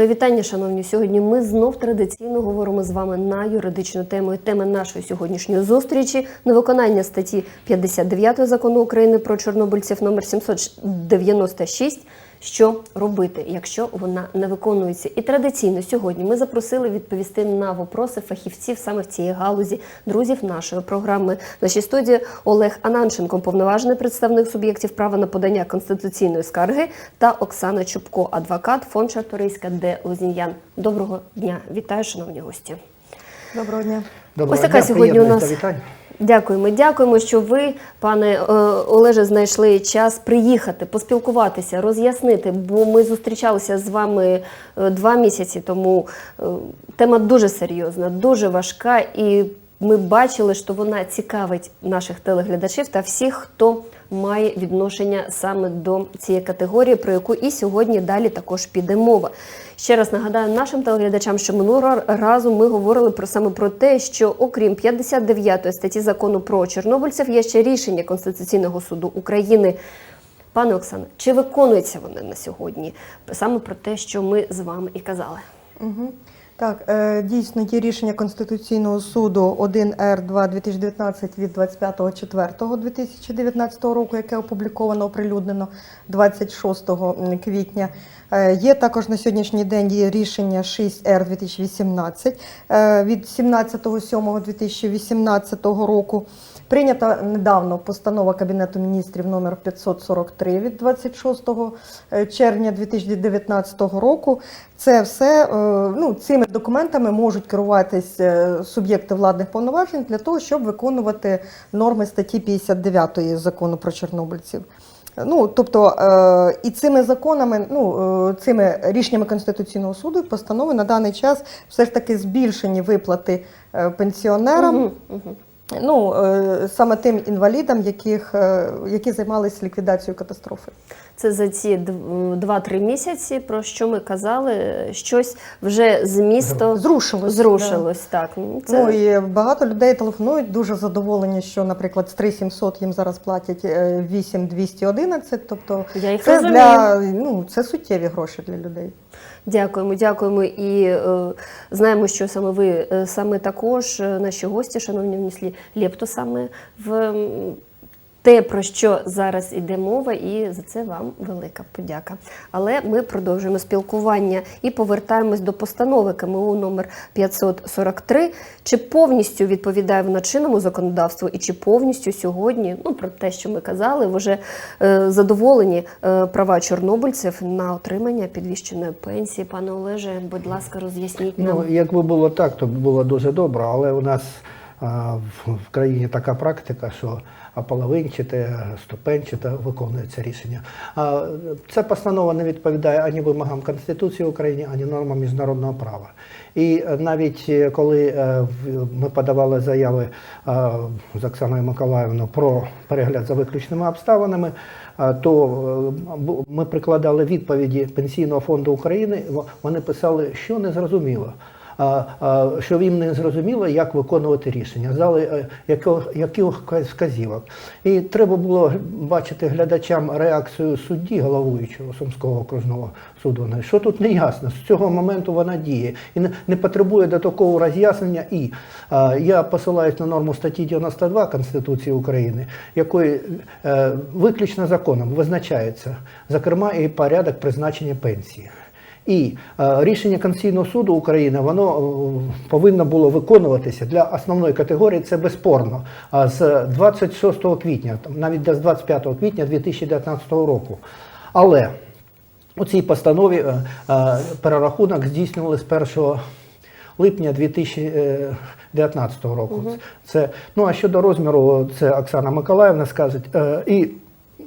Моє вітання, шановні. Сьогодні ми знов традиційно говоримо з вами на юридичну тему. І Тема нашої сьогоднішньої зустрічі на виконання статті 59 закону України про чорнобильців номер 796. Що робити, якщо вона не виконується? І традиційно сьогодні ми запросили відповісти на вопроси фахівців саме в цій галузі, друзів нашої програми. В Нашій студії Олег Ананченко, повноважений представник суб'єктів права на подання конституційної скарги, та Оксана Чубко, адвокат фонд Чарторийська, де Лозін'ян. Доброго дня, вітаю, шановні гості. Доброго дня. Ось така сьогодні у нас-. Дякуємо, дякуємо, що ви, пане е, Олеже, знайшли час приїхати, поспілкуватися, роз'яснити. Бо ми зустрічалися з вами е, два місяці тому. Е, Тема дуже серйозна, дуже важка, і ми бачили, що вона цікавить наших телеглядачів та всіх, хто має відношення саме до цієї категорії, про яку і сьогодні далі також піде мова. Ще раз нагадаю нашим телеглядачам, що минулого разу ми говорили про саме про те, що окрім 59 статті закону про чорнобильців є ще рішення Конституційного суду України. Пане Оксане, чи виконуються вони на сьогодні? Саме про те, що ми з вами і казали. Угу. Так, е, дійсно є рішення Конституційного суду 1Р2-2019 від 25.04.2019 року, яке опубліковано, оприлюднено 26 квітня. Е, Є також на сьогоднішній день є рішення 6Р2018 е, від 17.07.2018 року. Прийнята недавно постанова Кабінету міністрів номер 543 від 26 червня 2019 року. Це все е, ну, цими документами можуть керуватись е, суб'єкти владних повноважень для того, щоб виконувати норми статті 59 закону про чорнобильців. Ну, тобто, е, і цими законами, ну, е, цими рішеннями Конституційного суду постанови на даний час все ж таки збільшені виплати е, пенсіонерам. Мгм, мгм. Ну, е, саме тим інвалідам, яких, е, які займалися ліквідацією катастрофи. Це за ці дв- 2-3 місяці, про що ми казали, щось вже з міста Зрушилось. зрушилось. Так, Ну, це Ну і багато людей телефонують, дуже задоволені, що, наприклад, з 3700 їм зараз платять е, 8211, тобто я їх це розумію. для ну це суттєві гроші для людей. Дякуємо, дякуємо. І е, знаємо, що саме ви е, саме також е, наші гості, шановні внесли лепту саме в те, про що зараз йде мова, і за це вам велика подяка. Але ми продовжуємо спілкування і повертаємось до постанови КМУ номер 543. Чи повністю відповідає вона чинному законодавству, і чи повністю сьогодні, ну про те, що ми казали, вже е, задоволені е, права чорнобильців на отримання підвищеної пенсії. Пане Олеже, будь ласка, роз'ясніть нам. Ну, якби було так, то було дуже добре, але у нас в, країні така практика, що половинчате, ступенчате виконується рішення. Ця постанова не відповідає ані вимогам Конституції України, ані нормам міжнародного права. І е, навіть е, коли е, ми подавали заяви з Оксаною Миколаївною про перегляд за виключними обставинами, то ми прикладали відповіді Пенсійного фонду України. Вони писали, що не зрозуміло. Що їм не зрозуміло, як виконувати рішення, знали е, якого- яких вказівок. І треба було бачити глядачам реакцію судді, головуючого Сумського окружного суду. Що тут не ясно, з цього моменту вона діє і не, не потребує до такого роз'яснення. І я посилаюсь на норму статті 92 Конституції України, якої е, виключно законом визначається, зокрема, і порядок призначення пенсії. І е, рішення Конституційного суду України воно е, повинно було виконуватися для основної категорії. Це безспорно. А з 26 квітня, навіть до 25 квітня 2019 року. Але у цій постанові е, перерахунок здійснювали з 1 липня 2019 року. Це, ну а щодо розміру, це Оксана Миколаївна скаже. І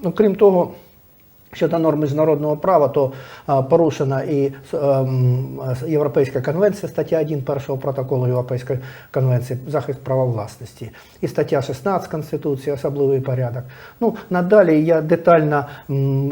ну, крім того, Щодо норм міжнародного права, то а, порушена і ем, Європейська конвенція, стаття 1 першого протоколу Європейської конвенції захист права власності, і стаття 16 Конституції, особливий порядок. Ну надалі я детально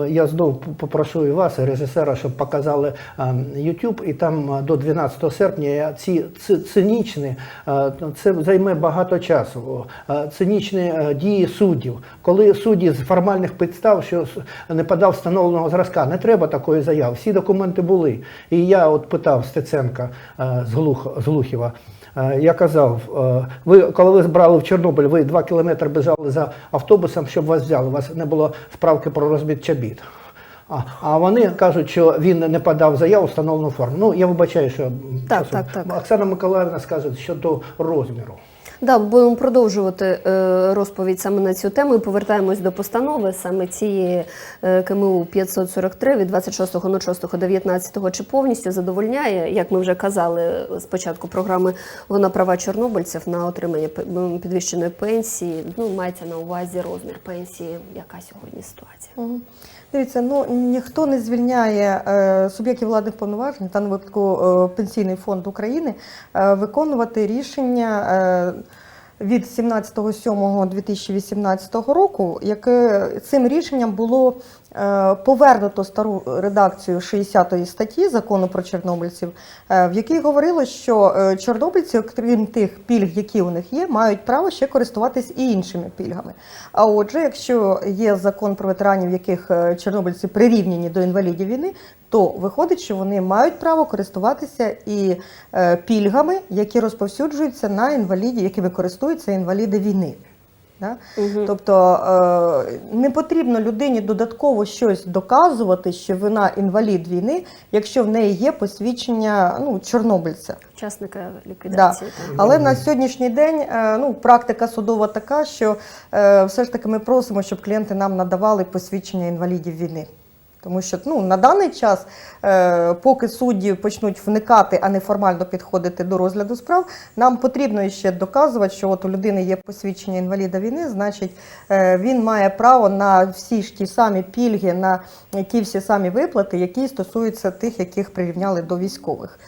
я знову попрошу і вас, і режисера, щоб показали ем, YouTube, і там а, до 12 серпня ці цинічні, е, це займе багато часу. е, Цинічні е, дії суддів, коли судді з формальних підстав, що не подав встановленого зразка. Не треба такої заяви. Всі документи були. І я от питав Стеценка е, з, Глух, з Глухіва. е, Я казав, е, ви коли ви збрали в Чорнобиль, ви два кілометри біжали за автобусом, щоб вас взяли. У вас не було справки про розбит чобіт. А, а вони кажуть, що він не подав заяву встановлену форму. Ну я вибачаю, що Так, так, так. Оксана Миколаївна скаже щодо розміру. Да, будемо продовжувати е, розповідь саме на цю тему повертаємось до постанови саме цієї е, КМУ 543 від 26.06.19 чи повністю задовольняє, як ми вже казали з початку програми, вона права чорнобильців на отримання підвищеної пенсії. Ну, мається на увазі розмір пенсії, яка сьогодні ситуація. Мгм. Дивіться, ну ніхто не звільняє е, суб'єктів владних повноважень, та на випадку е, Пенсійний фонд України, е, виконувати рішення. Е, від 17.07.2018 року, яке цим рішенням було повернуто стару редакцію 60 статті закону про чорнобильців, е, в якій говорилось, що е, чорнобильці, окрім тих пільг, які у них є, мають право ще користуватись і іншими пільгами. А отже, якщо є закон про ветеранів, яких е, чорнобильці прирівняні до інвалідів війни, то виходить, що вони мають право користуватися і е, пільгами, які розповсюджуються на інвалідів, якими користуються інваліди війни. Да? Угу. Тобто е, не потрібно людині додатково щось доказувати, що вона інвалід війни, якщо в неї є посвідчення ну, чорнобильця. Учасника ліквідації. Да. Але на сьогоднішній день е, ну, практика судова така, що е, все ж таки ми просимо, щоб клієнти нам надавали посвідчення інвалідів війни. Тому що ну, на даний час, е, поки судді почнуть вникати, а не формально підходити до розгляду справ, нам потрібно ще доказувати, що от у людини є посвідчення інваліда війни, значить е, він має право на всі ж ті самі пільги, на ті всі самі виплати, які стосуються тих, яких прирівняли до військових.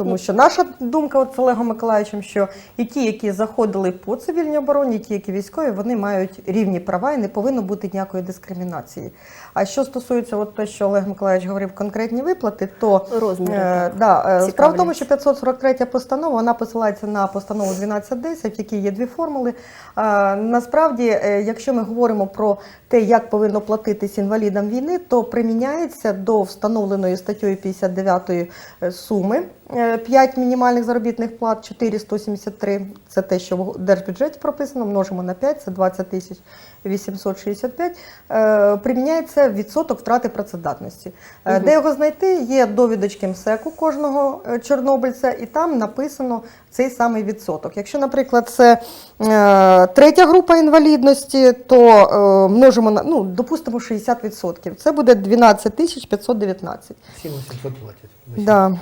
Тому що наша думка от з Олегом Миколаївичем, що і ті, які заходили по цивільній обороні, і ті, які військові, вони мають рівні права і не повинно бути ніякої дискримінації. А що стосується от те, що Олег Миколаївич говорив, конкретні виплати, то Розміри, е, да, е, справа в тому, що 543 постанова вона посилається на постанову 1210, в якій є дві формули. А, насправді, е, якщо ми говоримо про те, як повинно платитись інвалідам війни, то приміняється до встановленої статтею 59 суми 5 мінімальних заробітних плат 473. Це те, що в держбюджеті прописано, множимо на 5, це 20 тисяч 865. Е, Приміняється відсоток втрати працездатності. Е, Де його знайти? Є довідочки МСЕКу кожного е, чорнобильця, і там написано цей самий відсоток. Якщо, наприклад, це е, третя група інвалідності, то е, множимо на ну, допустимо 60%. Це буде 12 тисяч 519. 7700 платять. Да.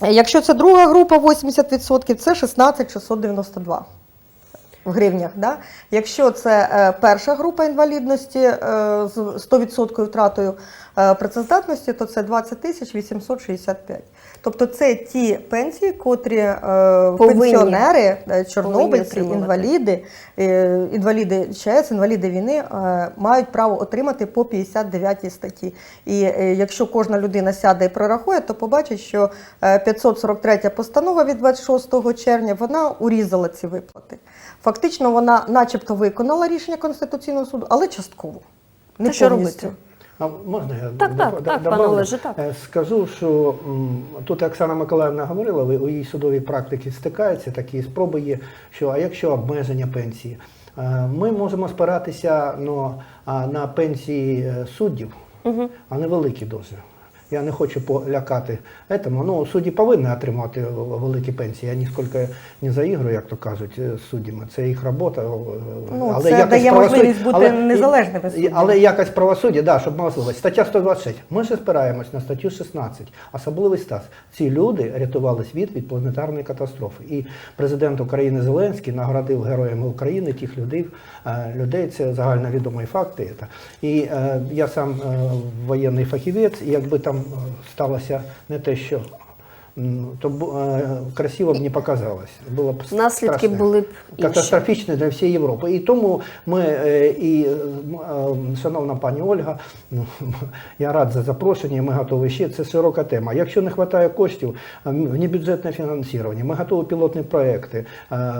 Якщо це друга група 80%, це 16 692 в гривнях. Да? Якщо це е, перша група інвалідності е, з 100% втратою працездатності, то це 20 тисяч 865. Тобто це ті пенсії, котрі е, Повинні. пенсіонери, е, чорнобильці, інваліди, е, інваліди ЧС, інваліди війни е, мають право отримати по 59 статті. І е, якщо кожна людина сяде і прорахує, то побачить, що е, 543 постанова від 26 червня вона урізала ці виплати. Фактично, вона, начебто, виконала рішення Конституційного суду, але частково. Не Та що робити? А можна я Так, так, так, пане? Олеже, так. Е, Скажу, що тут Оксана Миколаївна говорила, ви у її судовій практиці стикаються такі спроби є, що а якщо обмеження пенсії, Е, ми можемо спиратися ну, на пенсії суддів, суддів, а не великі дуже. Я не хочу полякати этому. Ну, судді повинні отримати великі пенсії. Я ніскільки не заіграю, як то кажуть, е, з суддями. Це їх робота. е, Ну, але це дає правосуддя- можливість бути але- незалежними і- Але якось правосуддя, да, щоб можливість. Стаття 126. Ми ж спираємось на статтю 16. Особливий стас. Ці люди рятували світ від планетарної катастрофи. І президент України Зеленський наградив героями України тих людей. е, людей це загальновідомі факти. І е, я сам е, воєнний фахівець, і якби там е, сталося не те, що то е, красиво б не показалось. Було б Наслідки страшне. були б інші. катастрофічне для всієї Європи. І тому ми е, і е, шановна пані Ольга, ну, я рад за запрошення. Ми готові ще. Це широка тема. Якщо не вистачає коштів, е, внебюджетне фінансування, ми готові пілотні проекти е,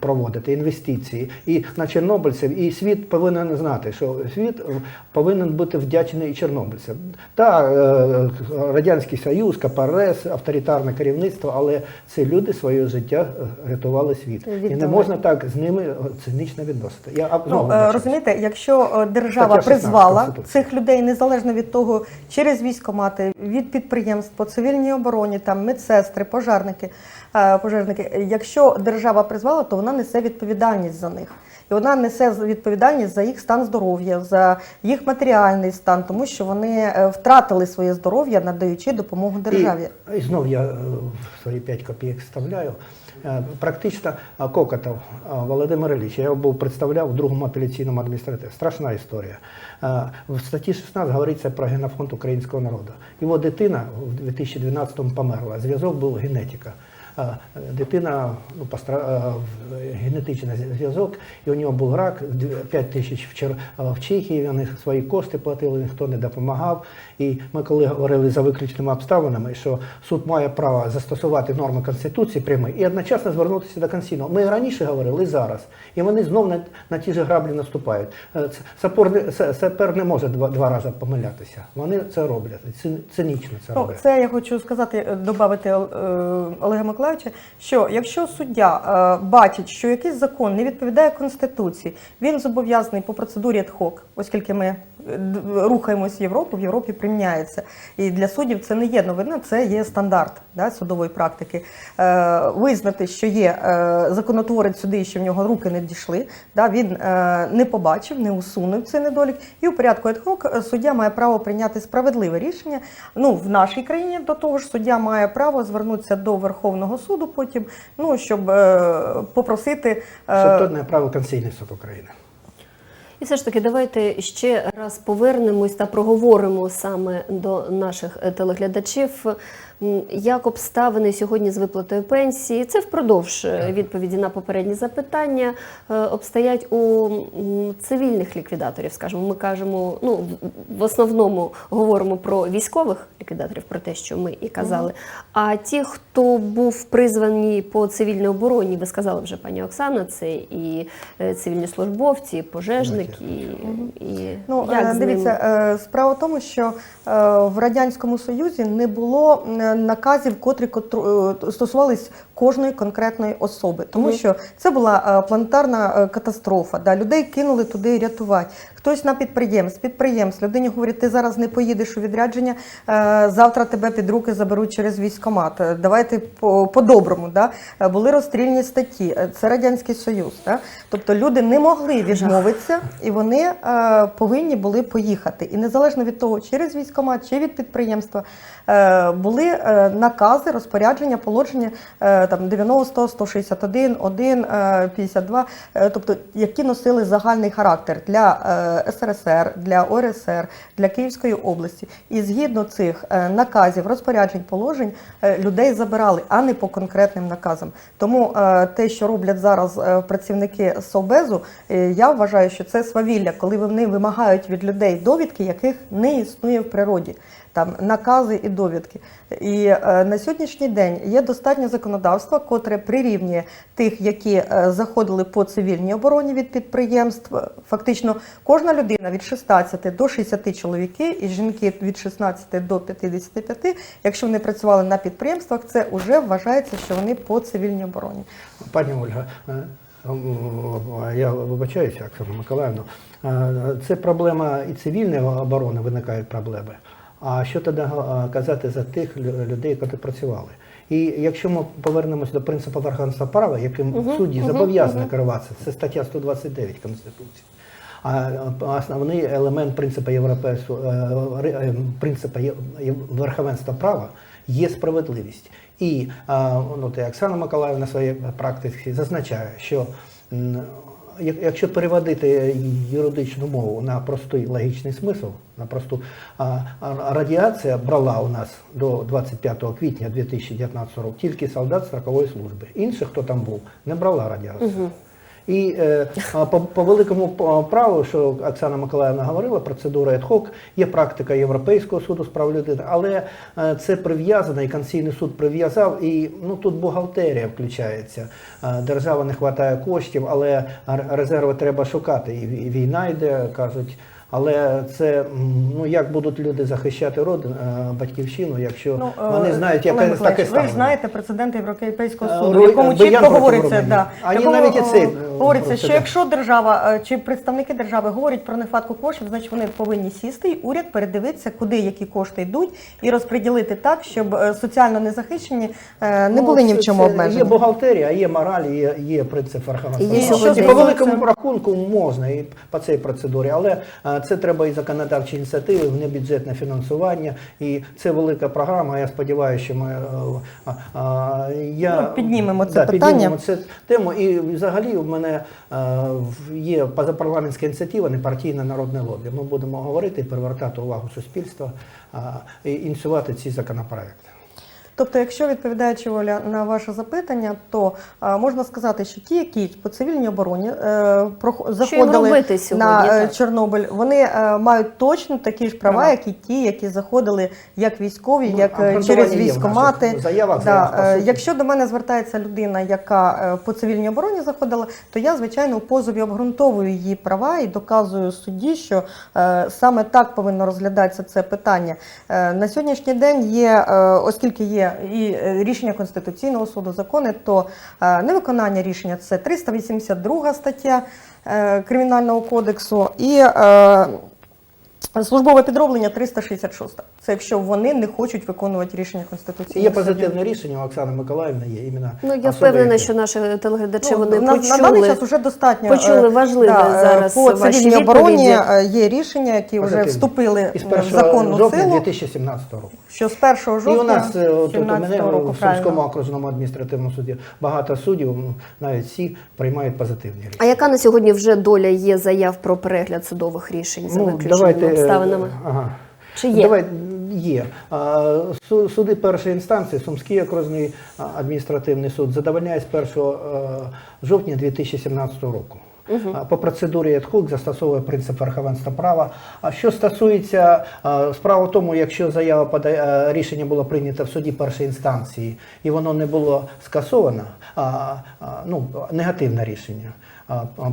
проводити, інвестиції. І на чорнобильців, і світ повинен знати, що світ е, повинен бути вдячний чорнобильцям. Так, е, радянський Союз, КПРС, авторитарне керівництво, але це люди своє життя е, рятували світ. І не можна так з ними е, цинічно відносити. Я Ну, е, розумієте, якщо держава призвала цих людей незалежно від того, через військомати, від підприємств, по цивільній обороні, там медсестри, пожежники, е, пожежники. Якщо держава призвала, то вона несе відповідальність за них. І вона несе відповідальність за їх стан здоров'я, за їх матеріальний стан, тому що вони е, втратили своє здоров'я, надаючи допомогу державі. І, і знов я е, свої 5 копійок вставляю. Е, Практично Кокотов Володимир Ілліч, я його був представляв в другому апеляційному адміністративі. Страшна історія. В статті 16 говориться про генофонд українського народу. Його дитина в 2012-му померла. Зв'язок був генетика. Е, Дитина ну, постра... е, генетичний зв'язок, і у нього був рак, 5 тисяч в, Чер... е, в Чехії, вони свої кошти платили, ніхто не допомагав. І ми коли говорили за виключними обставинами, що суд має право застосувати норми Конституції прямі і одночасно звернутися до Конституційного. Ми раніше говорили, і зараз. І вони знов на, на ті ж граблі наступають. Е, Сапор не, сапер не може два, два рази помилятися. Вони це роблять, цин- цинічно це Ну, роблять. це я хочу сказати, додати Олега Миколаївича, що якщо суддя е, бачить, що якийсь закон не відповідає Конституції, він зобов'язаний по процедурі hoc, оскільки ми е, рухаємось в Європу, в Європі приміняється. І для суддів це не є новина, це є стандарт да, судової практики. Е, визнати, що є е, законотворець суди, що в нього руки не дійшли, да, він е, не побачив, не усунув цей недолік. І у порядку ad hoc суддя має право прийняти справедливе рішення. Ну, в нашій країні до того ж суддя має право звернутися до Верховного суду потім, ну, щоб е, попросити. е, Щоб тут не правив Конституційний суд України. І все ж таки, давайте ще раз повернемось та проговоримо саме до наших е, телеглядачів. Як обставини сьогодні з виплатою пенсії? Це впродовж е, відповіді на попередні запитання е, обстоять у цивільних ліквідаторів. Скажімо, ми кажемо, ну в- основному говоримо про військових ліквідаторів, про те, що ми і казали. А ті, хто був призвані по цивільній обороні, ви сказали вже, пані Оксана, це і е, цивільні службовці, і пожежники, і, і Ну, як дивіться, справа в тому, що в Радянському Союзі не було наказів, котрі е, стосувались кожної конкретної особи, тому що це була е, планетарна е, катастрофа. Да, людей кинули туди рятувати. Хтось на підприємств, підприємств, людині говорять, ти зараз не поїдеш у відрядження, е, завтра тебе під руки заберуть через військкомат. Е, Давайте по- по-доброму. Да? Е, Були розстрільні статті. Це Радянський Союз. Да? Тобто люди не могли відмовитися, і вони повинні були поїхати. І незалежно від того, через військкомат чи від підприємства, були накази, розпорядження, положення там 90, 161, 1, е, 52, е, тобто які носили загальний характер для СРСР, для ОРСР, для Київської області. І згідно цих е, наказів, розпоряджень, положень е, людей забирали, а не по конкретним наказам. Тому е, те, що роблять зараз працівники СОБЕЗу, я вважаю, що це свавілля, коли вони вимагають від людей довідки, яких не існує в природі. Там накази і довідки. І е, на сьогоднішній день є достатньо законодавства, котре прирівнює тих, які е, заходили по цивільній обороні від підприємств. Фактично, кожна людина від 16 до 60 чоловіки і жінки від 16 до 55, якщо вони працювали на підприємствах, це вже вважається, що вони по цивільній обороні. Пані Ольга, е, я вибачаюся, Оксана Миколаївна, е, це проблема і цивільної оборони виникають проблеми. А що тоді е, казати за тих людей, які працювали? І якщо ми повернемося до принципу верховенства права, яким Мгм, судді мгм, зобов'язані мгм. керуватися, це стаття 129 Конституції. А основний елемент принципу європейського е, е, принципу верховенства права є справедливість. І ну, Оксана Миколаївна на своїй практиці зазначає, що якщо переводити юридичну мову на простий логічний смисл, на просту радіація брала у нас до 25 квітня 2019 року тільки солдат строкової служби. Інших, хто там був, не брала радіацію. І е, по, по великому п- праву, що Оксана Миколаївна говорила, процедура ad-hoc, є практика Європейського суду з прав людини, але е, це прив'язано, і Конституційний суд прив'язав, і ну тут бухгалтерія включається. Е, Держава не вистачає коштів, але резерви треба шукати. І вій- війна йде, кажуть. Але це ну як будуть люди захищати родину, е, батьківщину, якщо Ну, вони е, знають, Олег яке таке Ви ставлення. ж знаєте прецедент Європейського Е, суду, в якому чітко говориться, да, якому, навіть і цей, е, е, говориться, що якщо держава чи представники держави говорять про нехватку коштів, значить вони повинні сісти, і уряд передивитися, куди які кошти йдуть, і розподілити так, щоб соціально незахищені не Ну, були ні в чому обмежені. Є бухгалтерія, є мораль, є, є принцип І верховенства. є І по великому рахунку можна і по цій процедурі, але це треба і законодавчі ініціативи, внебюджетне фінансування, і це велика програма. Я сподіваюся, що ми е, е, е, я Ну, піднімемо це да, питання. піднімемо цю тему. І взагалі в мене є позапарламентська ініціатива, непартійне народне лобі. Ми будемо говорити і привертати увагу суспільства і ініціювати ці законопроекти. Тобто, якщо відповідаючи Оля на ваше запитання, то а, можна сказати, що ті, які по цивільній обороні е, прох- заходили робити сьогодні, на е, так? Чорнобиль, вони е, мають точно такі ж права, як і ті, які заходили як військові, Ну, як е, через військомати. заявах, Да, заявах, е. Якщо до мене звертається людина, яка е, по цивільній обороні заходила, то я звичайно у позові обґрунтовую її права і доказую судді, що е, саме так повинно розглядатися це питання. Е, На сьогоднішній день є, е, оскільки є і е, рішення Конституційного суду, закони, то е, невиконання рішення це 382 стаття е, Кримінального кодексу. І службове підроблення 366. Це якщо вони не хочуть виконувати рішення Конституційного Є позитивне рішення, у Оксани Миколаївни є іменно. Ну я особи, впевнена, які- що наші телеглядачі Ну, вони на, почули. на даний час вже достатньо почули е, важливе е, зараз по цивільній обороні е, є рішення, які вже позитивні. вступили І з в законну жовтня силу. 2017 року. Що з 1 жовтня І у нас тут у мене року в Сумському окружному адміністративному суді багато суддів, навіть всі приймають позитивні рішення. А яка на сьогодні вже доля є заяв про перегляд судових рішень за Ну, давайте, е, обставинами? Ага. Чи є? Давай, є. Суди першої інстанції, Сумський окружний адміністративний суд, задовольняє з 1 е, жовтня 2017 року. А, По процедурі ad застосовує принцип верховенства права. А що стосується а, справа в тому, якщо заява пода- е, рішення було прийнято в суді першої інстанції і воно не було скасовано, ну, негативне рішення.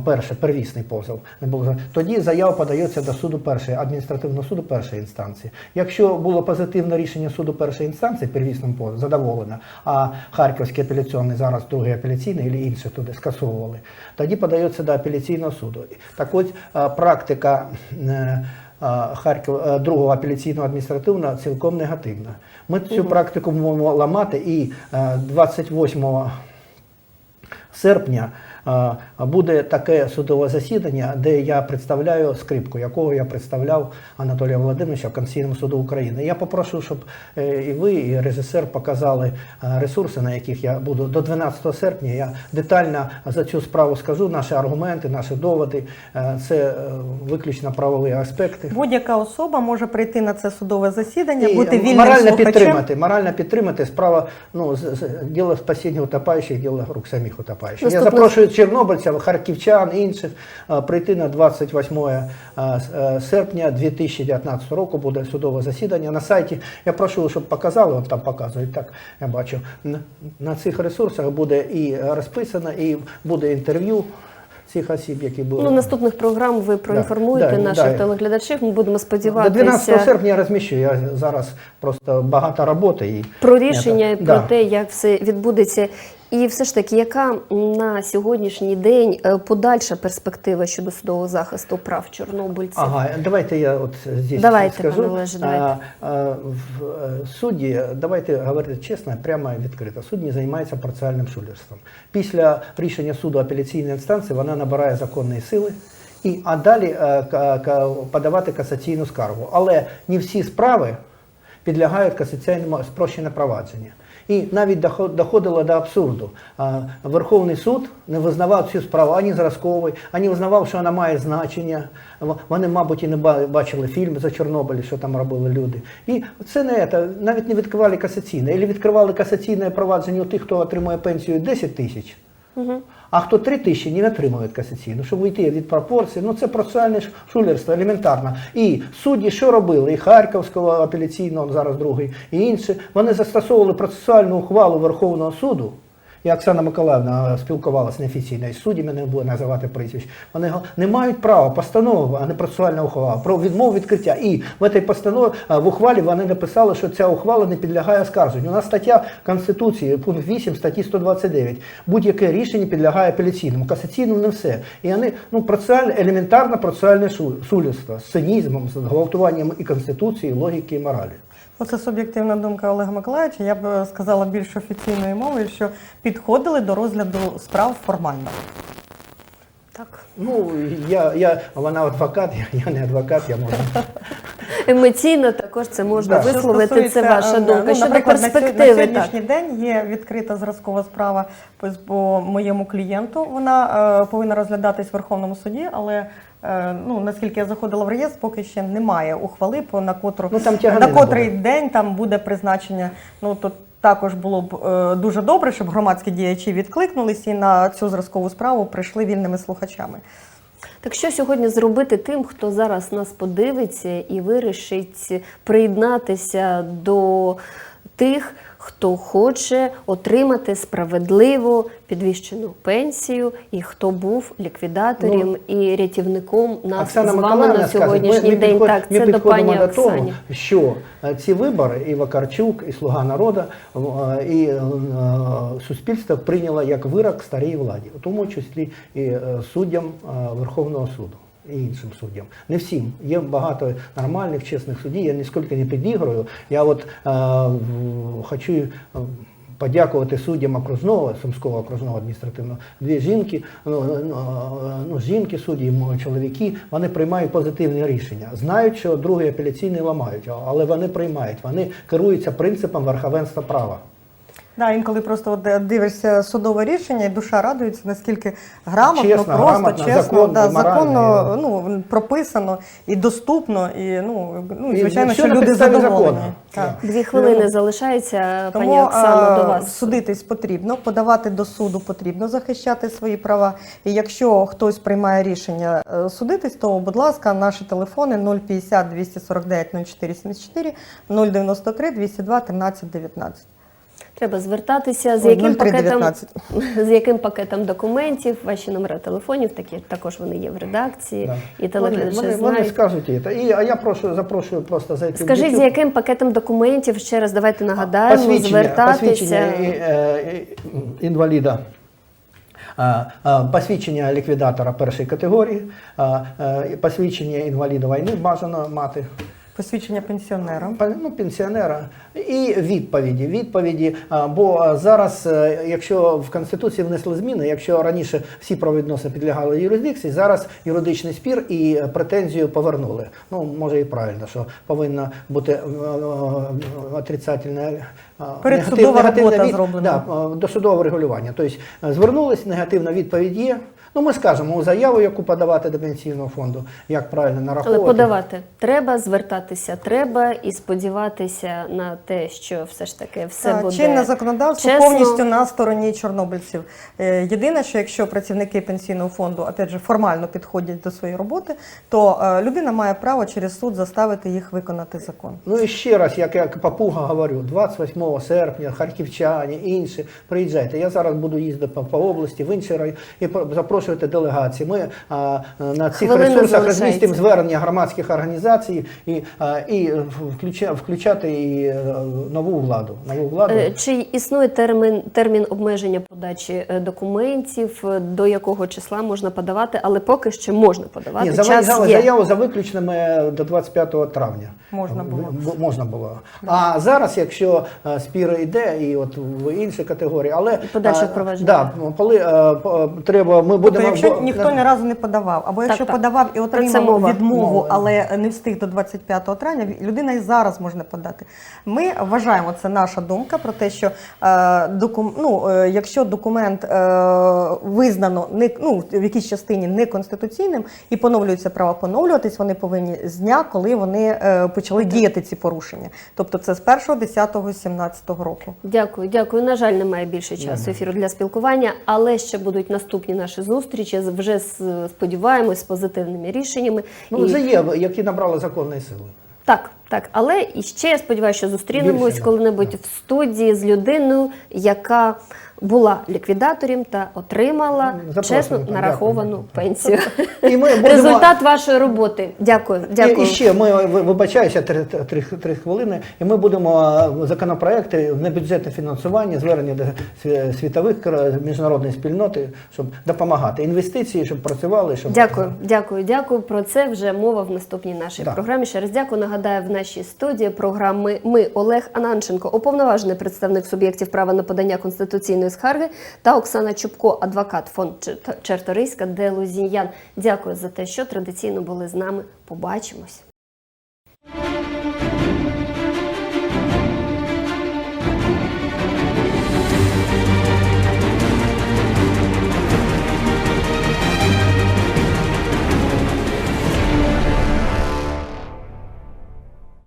Перше, первісний позов не було тоді заява подається до суду першої адміністративного суду першої інстанції. Якщо було позитивне рішення суду першої інстанції, первісним позовом задоволено, а Харківський апеляційний зараз другий апеляційний і інші туди скасовували, тоді подається до апеляційного суду. Так ось практика. е, Харків е, другого апеляційного адміністративного цілком негативна. Ми цю практику можемо ламати і е, 28 серпня е, буде таке судове засідання, де я представляю скрипку, якого я представляв Анатолія Володимировича в Конституційному суду України. Я попрошу, щоб е, і ви, і режисер показали е, ресурси, на яких я буду до 12 серпня. Я детально за цю справу скажу наші аргументи, наші доводи. Е, Це виключно правові аспекти. Будь-яка особа може прийти на це судове засідання, І бути вільним морально слухачем. підтримати, морально підтримати справа, ну, з- з- діло спасіння утопаючих, діло рук самих утопаючих. Я запрошую чорнобильців, харківчан, інших е, прийти на 28 е, е, серпня 2019 року буде судове засідання на сайті. Я прошу, щоб показали, он там показують, так я бачу. На, цих ресурсах буде і розписано, і буде інтерв'ю цих осіб, які були. Ну, наступних програм ви проінформуєте да, наших да. телеглядачів. Ми будемо До сподіватися 12 серпня я розміщу. Я зараз просто багато роботи і про рішення і Да. про те, як все відбудеться. І все ж таки, яка на сьогоднішній день е, подальша перспектива щодо судового захисту прав чорнобильців? Ага, давайте я от здесь Давайте, скажу. пане Олеже, давайте. А, а, в е, суді, давайте говорити чесно, прямо і відкрито. Суд не займається процесуальним шулерством. Після рішення суду апеляційної інстанції вона набирає законної сили. І, а далі е, подавати касаційну скаргу. Але не всі справи, підлягають касаційному спрощене провадження. І навіть доходило до абсурду. Верховний суд не визнавав цю справу ані зразковий, ані визнавав, що вона має значення. Вони, мабуть, і не ба- бачили фільм за Чорнобиль, що там робили люди. І це не це, навіть не відкривали касаційне. Або відкривали касаційне провадження у тих, хто отримує пенсію 10 тисяч. А хто 3 тисячі не отримує касаційну, щоб уйти від пропорції, ну це процесуальне шулерство елементарно. І судді що робили? І Харківського апеляційного, зараз другий, і інші, вони застосовували процесуальну ухвалу Верховного суду. І Оксана Миколаївна спілкувалася неофіційно із суддями, не буду називати прізвищ. Вони не мають права постанови, а не процесуальна ухвала, про відмову відкриття. І в цій постанові в ухвалі вони написали, що ця ухвала не підлягає оскарженню. У нас стаття Конституції, пункт 8 статті 129. Будь-яке рішення підлягає апеляційному, касаційному не все. І вони ну процесуальне, елементарне процесуальне шулерство з цинізмом, з гвалтуванням і конституції, і логіки і моралі. Оце суб'єктивна думка Олега Миколаївича. Я б е, сказала більш офіційною мовою, що підходили до розгляду справ формально. Так. Ну я, я вона адвокат, я, я не адвокат, я можу. Емоційно також це можна Да. Що висловити. Це ваша е, думка. ну, Щодо наприклад, на сьо- перспективи, на так. сьогоднішній день є відкрита зразкова справа по, по моєму клієнту. Вона е, повинна розглядатись в Верховному суді, але ну наскільки я заходила в реєстр, поки ще немає ухвали по на котру Ну, там на котрий буде. день там буде призначення. Ну то також було б е, дуже добре, щоб громадські діячі відкликнулись і на цю зразкову справу прийшли вільними слухачами. Так що сьогодні зробити тим, хто зараз нас подивиться і вирішить приєднатися до тих, хто хоче отримати справедливу підвищену пенсію, і хто був ліквідатором і рятівником нас Ну, Оксана з вами на сьогоднішній ми, ми день. підход- так, ми це до пані до того, Оксані. що е, ці вибори, і Вакарчук, і Слуга народу, е, і е, суспільство прийняло як вирок старій владі, у тому числі і суддям Верховного суду. І іншим суддям. Не всім. Є багато нормальних, чесних суддів. Я ніскільки не підігрую. Я от е, хочу е, подякувати суддям окружного, Сумського окружного адміністративного. Дві жінки, ну, ну, ну, жінки, судді, чоловіки, вони приймають позитивні рішення. Знають, що другий апеляційний ламають, але вони приймають. Вони керуються принципом верховенства права. Да, інколи просто от е, дивишся судове рішення, і душа радується, наскільки грамотно, Чесно, просто грамотно, чесно, законно, да, законно ну, прописано і доступно, і ну, ну і І звичайно, що люди задоволені. Так. Дві хвилини Ну, залишається, пані Оксано, а, до вас. судитись потрібно, подавати до суду потрібно, захищати свої права. І якщо хтось приймає рішення е, судитись, то, будь ласка, наші телефони 050 249 0474 093 202 13 19. Треба звертатися, з яким, пакетом, 0319. з яким пакетом документів, ваші номери телефонів, такі також вони є в редакції, Да. і телеглядачі вони, скажуть це. І, а я прошу, запрошую просто зайти в Скажіть, YouTube. з яким пакетом документів, ще раз давайте нагадаємо, посвідчення, звертатися. посвідчення е, інваліда. Посвідчення ліквідатора першої категорії, е, посвідчення інваліда війни бажано мати. Посвідчення пенсіонера. Пен- ну, пенсіонера і відповіді. Відповіді, а, бо зараз, е, якщо в Конституції внесли зміни, якщо раніше всі правовідносини підлягали юрисдикції, зараз юридичний спір і е, претензію повернули. Ну, може і правильно, що повинна бути е, е, отрицательна е, Передсудова робота зроблена. Да, е, досудове регулювання. Тобто е, звернулись, негативна відповідь є. Ну, ми скажемо у заяву, яку подавати до пенсійного фонду, як правильно Але подавати треба, звертатися треба і сподіватися на те, що все ж таки все Так, буде чинне законодавство чесно. повністю на стороні чорнобильців. Е, Єдине, що якщо працівники пенсійного фонду опять же, формально підходять до своєї роботи, то е, людина має право через суд заставити їх виконати закон. Ну і ще раз, як я папуга говорю, 28 серпня, харківчані, інші, приїжджайте. Я зараз буду їздити по, по області, в інші райони і по- запрошувати делегації. Ми а, на цих Хвилина ресурсах розмістимо звернення громадських організацій і, а, і включа, включати і е, нову владу. Нову владу. Е, Чи існує термін, термін обмеження подачі е, до е, якого числа можна подавати, але поки що можна подавати. Ні, за, Час за, є. заяву за виключними до 25 травня. Можна було. Можна було. А зараз, якщо е, спір йде, і от в інші категорії, але подальше е, впровадження. Да, коли е, треба, ми будемо будемо якщо бо- ніхто ні разу не подавав, або якщо так. подавав і це отримав мова. відмову, Мова. але не встиг до 25 травня, людина і зараз може подати. Ми вважаємо, це наша думка про те, що е, докум, ну, е, якщо документ е, визнано не, ну, в якійсь частині неконституційним і поновлюються права поновлюватись, вони повинні з дня, коли вони е, почали діяти ці порушення. Тобто це з 1.10.17 року. Дякую, дякую. На жаль, немає більше часу ефіру для спілкування, але ще будуть наступні наші зустрічі. З- Вже сподіваємось з позитивними рішеннями. Ну, вже є, які набрали законної сили. Так, так, але і ще я сподіваюся, що зустрінемось коли-небудь в студії з людиною, яка була ліквідатором та отримала Запрошуємо, чесно так, нараховану дякую. пенсію. І ми будемо- Результат вашої роботи. Дякую, дякую. І, і ще ми ви- вибачаюся три, три, три хвилини, і ми будемо е, законопроекти на бюджетне фінансування, звернення до світових міжнародної спільноти, щоб допомагати. Інвестиції, щоб працювали, щоб Дякую, дякую, дякую. Про це вже мова в наступній нашій Так. програмі. Ще раз дякую. Нагадаю, в нашій студії програми Ми Олег Ананченко, уповноважений представник суб'єктів права на подання конституційної касаційної скарги, та Оксана Чубко, адвокат фонд Черторийська де Лузіян. Дякую за те, що традиційно були з нами. Побачимось.